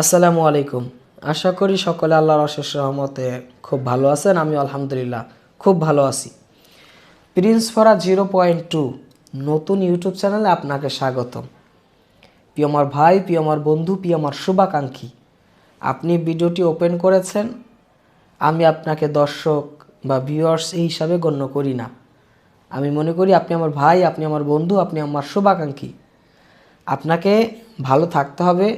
আসসালামু আলাইকুম। আশা করি সকলে আল্লাহর অশেষ রহমতে খুব ভালো আছেন। আমি আলহামদুলিল্লাহ খুব ভালো আছি। Prince Faraz zero point two নতুন ইউটিউব চ্যানেলে আপনাকে স্বাগতম। প্রিয় ভাই, প্রিয় বন্ধু, প্রিয় শুভাকাঙ্ক্ষী, আপনি ভিডিওটি ওপেন করেছেন, আমি আপনাকে দর্শক বা ভিউয়ার্স এই হিসাবে গণ্য করি না। আমি মনে করি আপনি আমার ভাই, আপনি আমার বন্ধু, আপনি আমার শুভাকাঙ্ক্ষী। আপনাকে ভালো থাকতে হবে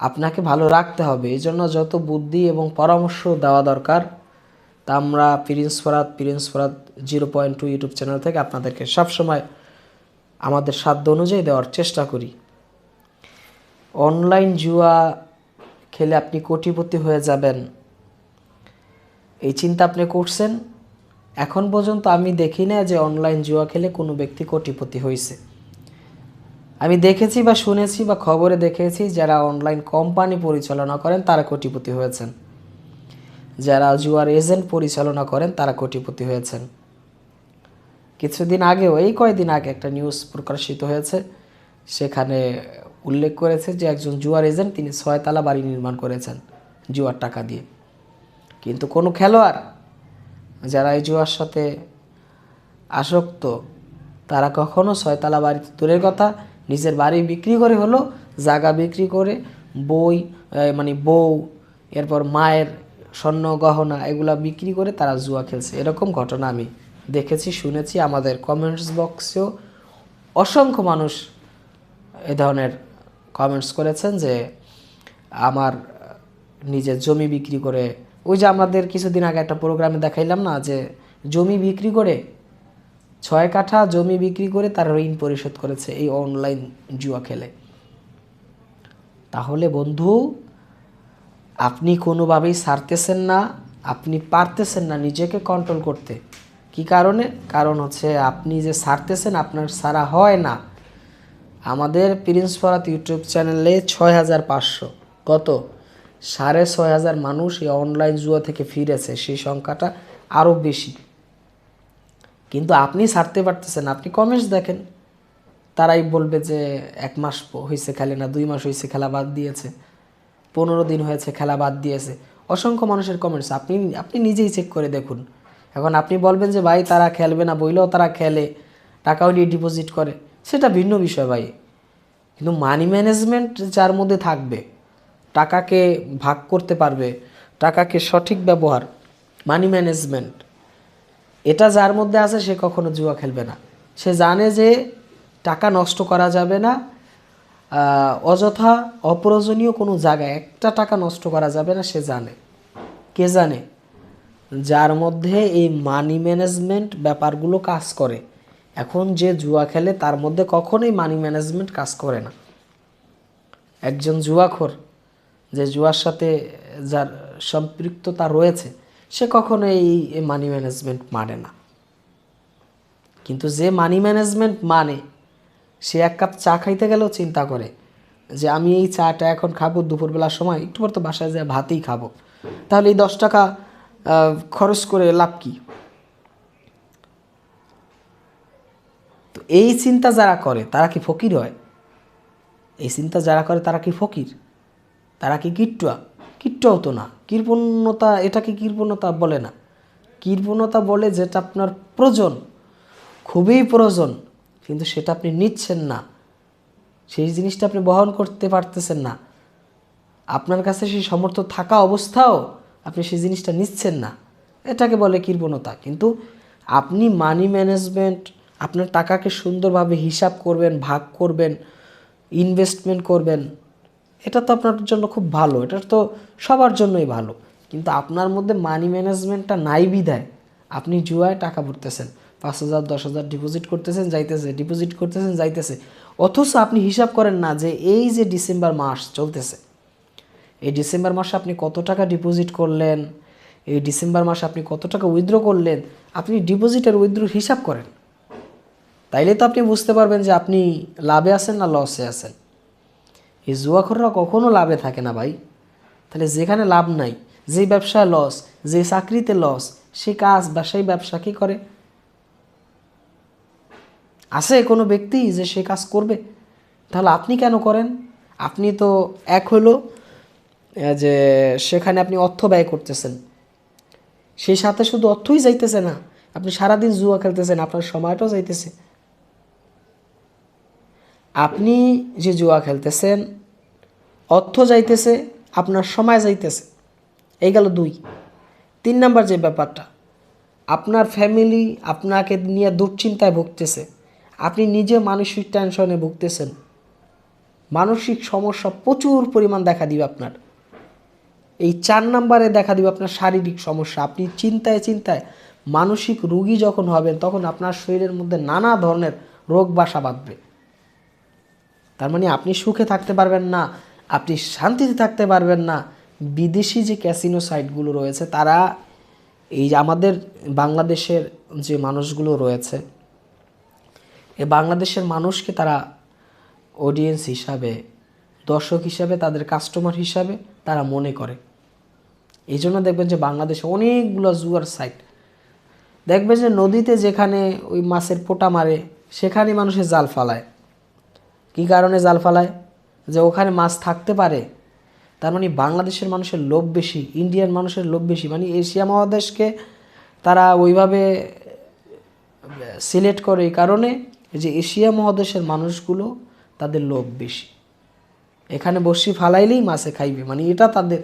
আপনাকে ভালো রাখতে হবে। এই জন্য যত বুদ্ধি এবং পরামর্শ দেওয়া দরকার, তা আমরা Prince Farhat Prince Farhat zero point two YouTube channel থেকে আপনাদেরকে সবসময় আমাদের সাধ্য অনুযায়ী দেওয়ার চেষ্টা করি। অনলাইন জুয়া খেলে আপনি কোটিপতি হয়ে যাবেন। এই চিন্তা আপনি করছেন? এখন পর্যন্ত আমি দেখি না যে অনলাইন জুয়া খেলে কোনো ব্যক্তি কোটিপতি হয়েছে আমি দেখেছি বা শুনেছি বা খবরে দেখেছি যারা অনলাইন কোম্পানি পরিচালনা করেন, তারা কোটিপতি হয়েছেন। যারা জুয়ার এজেন্ট পরিচালনা করেন, তারা কোটিপতি হয়েছেন। কিছুদিন আগেও, এই কয়েকদিন আগে একটা নিউজ প্রকাশিত হয়েছে, সেখানে উল্লেখ করেছে যে একজন জুয়ার এজেন্ট তিনি ছয়তলা বাড়ি নির্মাণ করেছেন, জুয়ার টাকা দিয়ে। কিন্তু কোনো খেলোয়াড় যারা এই জুয়ার সাথে আসক্ত, তারা কখনো ছয়তলা বাড়ি দূরের কথা নিজের বাড়ি বিক্রি করে হলো জায়গা বিক্রি করে, বই মানে বউ, এরপর মায়ের স্বর্ণ, গহনা এগুলা বিক্রি করে তারা জুয়া খেলছে। এরকম ঘটনা আমি দেখেছি, শুনেছি আমাদের কমেন্টস বক্সেও অসংখ্য মানুষ এ ধরনের কমেন্টস করেছেন যে আমার নিজের জমি বিক্রি করে, ওই যে আমাদের কিছুদিন আগে একটা প্রোগ্রামে দেখাইলাম না যে জমি বিক্রি করে ছয় কাঠা জমি বিক্রি করে তার ঋণ পরিশোধ করেছে এই অনলাইন জুয়া খেলে। তাহলে বন্ধু, আপনি কোনোভাবেই সারতেছেন না, আপনি পারতেছেন না নিজেকে কন্ট্রোল করতে। কি কারণে? কারণ হচ্ছে আপনি যে সারতেছেন আপনার সারা হয় না। আমাদের প্রিন্স ফরাত ইউটিউব চ্যানেলে ছয় হাজার পাঁচশো। কত? সাড়ে ছয় হাজার মানুষ এই অনলাইন জুয়া থেকে ফিরেছে, সেই সংখ্যাটা আরও বেশি। কিন্তু আপনি ছাড়তে পারতেছেন আপনি কমেন্টস দেখেন। তারাই বলবে যে এক মাস হয়েছে খেলে না, দুই মাস হয়েছে খেলা বাদ দিয়েছে, পনেরো দিন হয়েছে খেলা বাদ দিয়েছে। অসংখ্য মানুষের কমেন্টস আপনি আপনি নিজেই চেক করে দেখুন। এখন আপনি বলবেন যে, ভাই, তারা খেলবে না। বইলেও তারা খেলে, টাকাও নিয়ে ডিপোজিট করে। সেটা ভিন্ন বিষয় ভাই। কিন্তু মানি ম্যানেজমেন্ট যার মধ্যে থাকবে, টাকাকে ভাগ করতে পারবে, টাকাকে সঠিক ব্যবহার মানি ম্যানেজমেন্ট এটা যার মধ্যে আছে, সে কখনো জুয়া খেলবে না। সে জানে যে টাকা নষ্ট করা যাবে না অযথা অপ্রয়োজনীয় কোনো জায়গায় একটা টাকা নষ্ট করা যাবে না, সে জানে। কে জানে? যার মধ্যে এই মানি ম্যানেজমেন্ট ব্যাপারগুলো কাজ করে। এখন যে জুয়া খেলে, তার মধ্যে কখনোই মানি ম্যানেজমেন্ট কাজ করে না। একজন জুয়াখোর, যে জুয়ার সাথে যার সম্পৃক্ততা রয়েছে সে কখনো এই মানি ম্যানেজমেন্ট মানে না। কিন্তু যে মানি ম্যানেজমেন্ট মানে সে এক কাপ চা খাইতে গেলেও চিন্তা করে যে আমি এই চাটা এখন খাব দুপুরবেলার সময়, একটু পর তো বাসায় যায় ভাতেই খাব। তাহলে এই দশ টাকা খরচ করে লাভ কি? তো এই চিন্তা যারা করে, তারা কি ফকির হয়? এই চিন্তা যারা করে, তারা কি ফকির? তারা কি কীট্টুয়া? কীট্টুয়াও তো না। কৃপণতা, এটাকে কৃপণতা বলে না। কৃপণতা বলে যেটা আপনার প্রয়োজন, খুবই প্রয়োজন, কিন্তু সেটা আপনি নিচ্ছেন না। সেই জিনিসটা আপনি বহন করতে পারতেছেন না। আপনার কাছে সেই সমর্থ থাকা অবস্থাও আপনি সেই জিনিসটা নিচ্ছেন না। এটাকে বলে কৃপণতা। কিন্তু আপনি মানি ম্যানেজমেন্ট আপনার টাকাকে সুন্দরভাবে হিসাব করবেন, ভাগ করবেন ইনভেস্টমেন্ট করবেন এটা তো আপনার জন্য খুব ভালো, এটা তো সবার জন্যই ভালো। কিন্তু আপনার মধ্যে মানি ম্যানেজমেন্টটা নাই বিধায় আপনি জুয়ায় টাকা ভরতেছেন, পাঁচ হাজার, দশ হাজার ডিপোজিট করতেছেন, যাইতেছে ডিপোজিট করতেছেন, যাইতেছে। অথচ আপনি হিসাব করেন না যে এই যে ডিসেম্বর মাস চলতেছে, এই ডিসেম্বর মাসে আপনি কত টাকা ডিপোজিট করলেন, এই ডিসেম্বর মাসে আপনি কত টাকা উইথড্র করলেন, আপনি ডিপোজিট আর উইথড্রোর হিসাব করেন। তাইলে তো আপনি বুঝতে পারবেন যে আপনি লাভে আছেন না লসে আছেন। এই জুয়াখোররা কখনো লাভে থাকে না ভাই। তাহলে যেখানে লাভ নাই যে ব্যবসায় লস যে চাকরিতে লস সে কাজ বা সেই ব্যবসা কি করে? আছে কোনো ব্যক্তি যে সে কাজ করবে? তাহলে আপনি কেন করেন? আপনি তো এক হলো যে সেখানে আপনি অর্থ ব্যয় করতেছেন। সেই সাথে শুধু অর্থই যাইতেছে না, আপনি সারাদিন জুয়া খেলতেছেন, আপনার সময়টাও যাইতেছে। আপনি যে জুয়া খেলতেছেন, অর্থ যাইতেছে, আপনার সময় যাইতেছে। এই গেল দুই। তিন নাম্বার যে ব্যাপারটা, আপনার ফ্যামিলি আপনাকে নিয়ে দুশ্চিন্তায় ভুগতেছে। আপনি নিজে মানসিক টেনশনে ভুগতেছেন। মানসিক সমস্যা প্রচুর পরিমাণ দেখা দিবে আপনার। এই চার নাম্বারে দেখা দিবে আপনার শারীরিক সমস্যা। আপনি চিন্তায় চিন্তায় মানসিক রোগী যখন হবেন, তখন আপনার শরীরের মধ্যে নানা ধরনের রোগ বাসা বাঁধবে। তার মানে আপনি সুখে থাকতে পারবেন না, আপনি শান্তিতে থাকতে পারবেন না। বিদেশি যে ক্যাসিনো সাইটগুলো রয়েছে, তারা এই যে আমাদের বাংলাদেশের যে মানুষগুলো রয়েছে এই বাংলাদেশের মানুষকে তারা অডিয়েন্স হিসাবে, দর্শক হিসাবে, তাদের কাস্টমার হিসাবে তারা মনে করে। এই জন্য দেখবেন যে বাংলাদেশে অনেকগুলো জুয়ার সাইট দেখবেন যে নদীতে যেখানে ওই মাছের পোটা মারে, সেখানে মানুষের জাল ফালায়। কী কারণে জাল ফালায়? যে ওখানে মাছ থাকতে পারে। তার মানে বাংলাদেশের মানুষের লোভ বেশি ইন্ডিয়ান মানুষের লোভ বেশি। মানে এশিয়া মহাদেশকে তারা ওইভাবে, সিলেক্ট করে এই কারণে যে এশিয়া মহাদেশের মানুষগুলো তাদের লোভ বেশি। এখানে বসি ফালাইলেই মাছে খাইবে। মানে এটা তাদের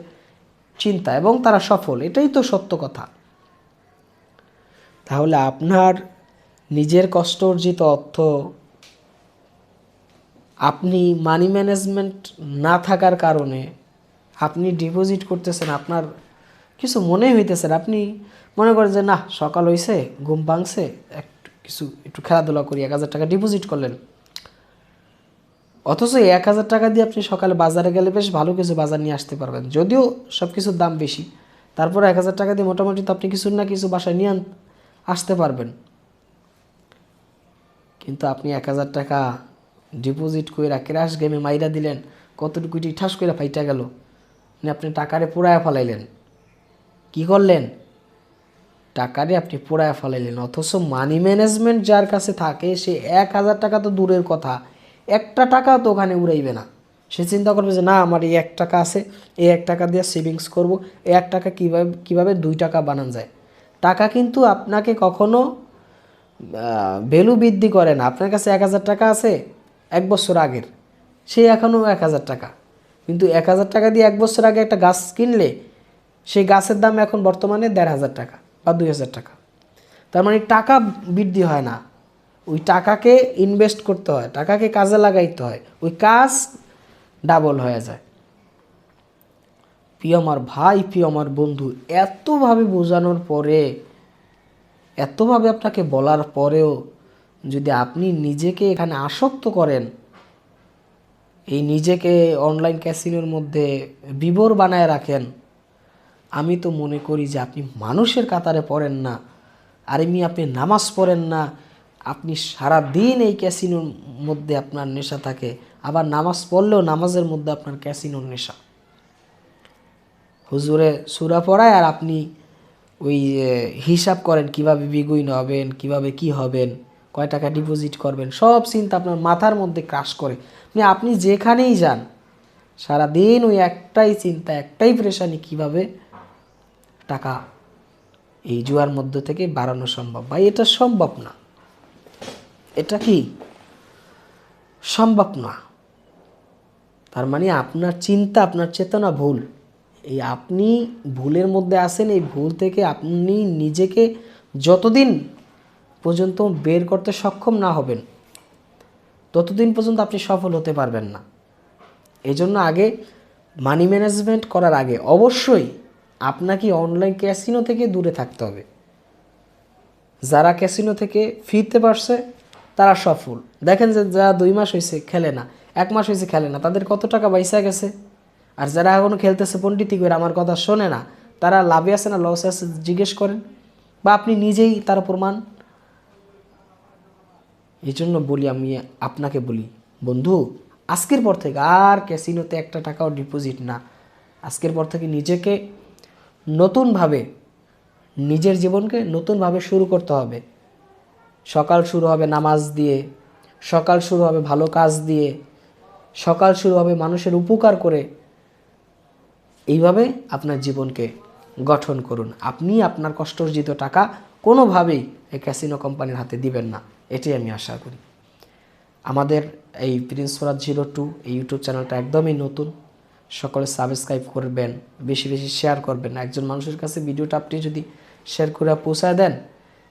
চিন্তা এবং তারা সফল। এটাই তো সত্য কথা। তাহলে আপনার নিজের কষ্ট অর্জিত অর্থ আপনি মানি ম্যানেজমেন্ট না থাকার কারণে আপনি ডিপোজিট করতেছেন, আপনার কিছু মনে হইতেছেন আপনি মনে করেন যে না সকাল হইছে, ঘুম ভাঙছে একটু কিছু, একটু খেলাধুলা করি, এক হাজার টাকা ডিপোজিট করলেন। অথচ এক হাজার টাকা দিয়ে আপনি সকালে বাজারে গেলে বেশ ভালো কিছু বাজার নিয়ে আসতে পারবেন। যদিও সব কিছুর দাম বেশি, তারপর এক হাজার টাকা দিয়ে মোটামুটি তো আপনি কিছু না কিছু বাসায় নিয়ে আসতে পারবেন। কিন্তু আপনি এক হাজার টাকা ডিপোজিট করে ক্র্যাশ গেমে মাইরা দিলেন কতটুকুটি ঠাস করে ফাইটা গেল। মানে আপনি টাকারে পোড়ায় ফেলাইলেন। কি করলেন? টাকারে আপনি পোড়ায় ফেলাইলেন, অথচ মানি ম্যানেজমেন্ট যার কাছে থাকে, সে এক হাজার টাকা তো দূরের কথা, একটা টাকা তো ওখানে উড়াইবে না। সে চিন্তা করবে যে, না, আমার এই এক টাকা আছে, এই এক টাকা দিয়ে সেভিংস করব, এই এক টাকা কীভাবে কীভাবে দুই টাকা বানান যায়? টাকা কিন্তু আপনাকে কখনো ভ্যালু বৃদ্ধি করে না। আপনার কাছে এক হাজার টাকা আছে এক বছর আগের, সে এখনও এক হাজার টাকা। কিন্তু এক হাজার টাকা দিয়ে এক বছর আগে একটা গাছ কিনলে, সেই গাছের দাম এখন বর্তমানে দেড় হাজার টাকা বা দুই হাজার টাকা। তার মানে টাকা বৃদ্ধি হয় না। ওই টাকাকে ইনভেস্ট করতে হয়, টাকাকে কাজে লাগাইতে হয়। ওই কাজ ডাবল হয়ে যায়। প্রিয় আমার ভাই, প্রিয় আমার বন্ধু, এতভাবে বোঝানোর পরে, এতভাবে আপনাকে বলার পরেও যদি আপনি নিজেকে এখানে আসক্ত করেন, এই নিজেকে অনলাইন ক্যাসিনোর মধ্যে বিবর বানায় রাখেন, আমি তো মনে করি যে আপনি মানুষের কাতারে পড়েন না, আর এমনি আপনি নামাজ পড়েন না, আপনি সারা দিন এই ক্যাসিনোর মধ্যে আপনার নেশা থাকে, আবার নামাজ পড়লেও নামাজের মধ্যে আপনার ক্যাসিনোর নেশা। হুজুরে সুরা পড়ায় আর আপনি ওই হিসাব করেন কীভাবে বিগুইন হবেন, কীভাবে কি হবেন। কয় টাকা ডিপোজিট করবেন? সব চিন্তা আপনার মাথার মধ্যে ক্রাশ করে। মানে আপনি যেখানেই যান সারা দিন ওই একটাই চিন্তা, একটাই প্রেশানি কীভাবে টাকা এই জুয়ার মধ্য থেকে বাড়ানো সম্ভব? ভাই, এটা সম্ভব না। এটা কি? সম্ভব না। তার মানে আপনার চিন্তা, আপনার চেতনা ভুল। এই আপনি ভুলের মধ্যে আসেন এই ভুল থেকে আপনি নিজেকে যতদিন পর্যন্ত বের করতে সক্ষম না হবেন, ততদিন পর্যন্ত আপনি সফল হতে পারবেন না। এই জন্য আগে মানি ম্যানেজমেন্ট করার আগে অবশ্যই আপনাকে অনলাইন ক্যাসিনো থেকে দূরে থাকতে হবে। যারা ক্যাসিনো থেকে ফিরতে পারছে, তারা সফল। দেখেন যে যারা দুই মাস হয়েছে খেলে না, এক মাস হয়েছে খেলে না, তাদের কত টাকা বাইসা গেছে। আর যারা এখনও খেলতেছে পণ্ডিতি করে আমার কথা শোনে না, তারা লাভে আছে না লসে আছে, জিজ্ঞেস করেন। বা আপনি নিজেই তার প্রমাণ এই জন্য বলি, আমি আপনাকে বলি, বন্ধু, আজকের পর থেকে আর ক্যাসিনোতে একটা টাকাও ডিপোজিট না। আজকের পর থেকে নিজেকে নতুনভাবে, নিজের জীবনকে নতুনভাবে শুরু করতে হবে। সকাল শুরু হবে নামাজ দিয়ে, সকাল শুরু হবে ভালো কাজ দিয়ে, সকাল শুরু হবে মানুষের উপকার করে। এইভাবে আপনার জীবনকে গঠন করুন। আপনি আপনার কষ্টার্জিত টাকা কোনোভাবেই এই ক্যাসিনো কোম্পানির হাতে দিবেন না। এটাই আমি আশা করি। আমাদের এই প্রিন্স ফরাজ জিরো টু এই ইউটিউব চ্যানেলটা একদমই নতুন। সকলে সাবস্ক্রাইব করবেন, বেশি বেশি শেয়ার করবেন। একজন মানুষের কাছে ভিডিওটা আপনি যদি শেয়ার করে পৌঁছায় দেন,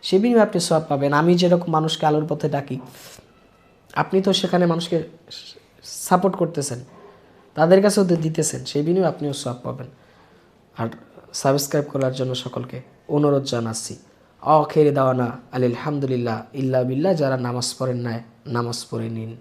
সে বিনিময়ে আপনি সব পাবেন। আমি যেরকম মানুষকে আলোর পথে ডাকি, আপনি তো সেখানে মানুষকে সাপোর্ট করতেছেন, তাদের কাছেও দিতেছেন সেই বিনিময়ে আপনিও সব পাবেন। আর সাবস্ক্রাইব করার জন্য সকলকে অনুরোধ জানাচ্ছি। অখেরে দাওয়ানা আলহামদুলিল্লাহ ইল্লা বিল্লাহ যারা নামাজ পড়েন নাই নামাজ পড়ে নিন।